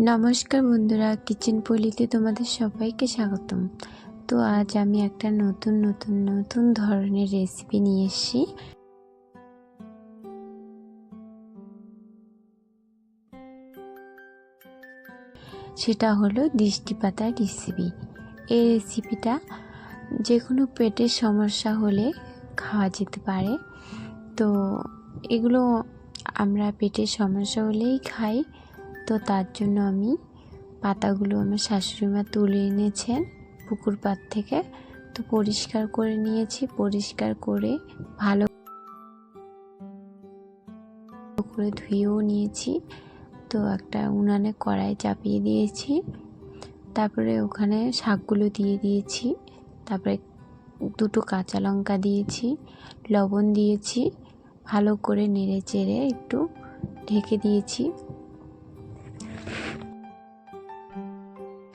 নমস্কার বন্ধুরা কিচেন পলিতে তোমাদের সবাইকে স্বাগতম। তো আজ আমি একটা নতুন নতুন নতুন ধরনের রেসিপি নিয়ে এসেছি। সেটা হলো দৃষ্টি পাতার রেসিপি এই রেসিপিটা যে কোনো পেটের সমস্যা হলে খাওয়া যেতে পারে। তো এগুলো আমরা পেটের সমস্যা হলেই খাই। তো তার জন্য আমি পাতাগুলো আমার শাশুড়ি মা তুলে এনেছেন পুকুর পাড় থেকে। তো পরিষ্কার করে নিয়েছি, পরিষ্কার করে ভালো করে ধুয়েও নিয়েছি। তো একটা উনানে কড়াই চাপিয়ে দিয়েছি। তারপরে ওখানে শাকগুলো দিয়ে দিয়েছি। তারপরে দুটো কাঁচা লঙ্কা দিয়েছি, লবণ দিয়েছি, ভালো করে নেড়ে চেড়ে একটু ঢেকে দিয়েছি।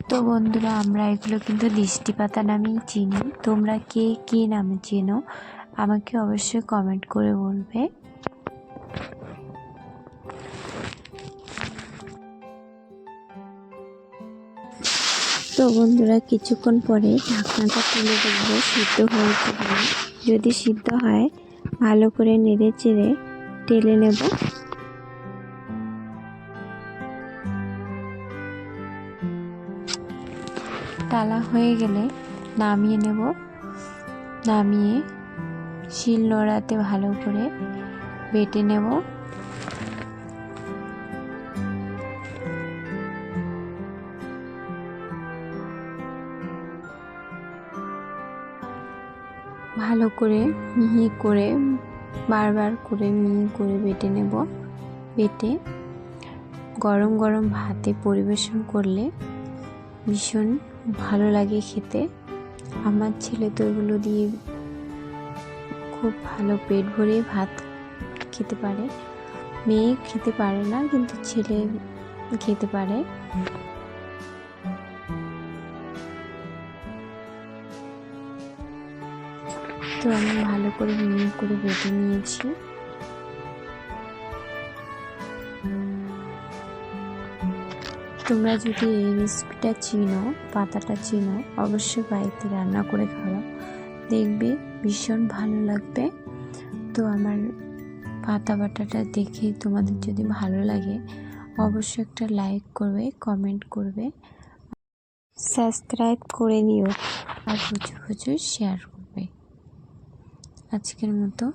তো বন্ধুরা, আমরা এগুলো কিন্তু দৃষ্টি পাতা নামেই চিনি। তোমরা কে কী নামে চেনো, আমাকে অবশ্যই কমেন্ট করে বলবে। তো বন্ধুরা, কিছুক্ষণ পরে ঢাকনাটা তুলে দেখব, সিদ্ধ হয়েছে যদি সিদ্ধ হয়, ভালো করে নেড়ে চেড়ে টেলে নেব। টালা হয়ে গেলে নামিয়ে নেব। নামিয়ে শিল নোড়াতে ভালো করে বেটে নেব। ভালো করে মিহি করে, বারবার করে মিহি করে বেটে নেব। বেটে গরম গরম ভাতে পরিবেশন করলে ভীষণ ভালো লাগে খেতে। আমার ছেলে তো এগুলো দিয়ে খুব ভালো পেট ভরে ভাত খেতে পারে। মেয়ে খেতে পারে না, কিন্তু ছেলে খেতে পারে। তো আমি ভালো করে মিহি করে বেটে নিয়েছি। তোমরা যদি এই রেসিপিটা চিনো, পাতাটা চিনো, অবশ্যই বাড়িতে রান্না করে খাওয়া দেখবে ভীষণ ভালো লাগবে। তো আমার পাতা বাটাটা দেখে তোমাদের যদি ভালো লাগে, অবশ্যই একটা লাইক করবে কমেন্ট করবে। সাবস্ক্রাইব করে নিও আর প্রচুর প্রচুর শেয়ার করবে। আজকের মতো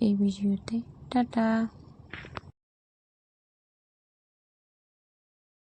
এই ভিডিওতে। টাটা!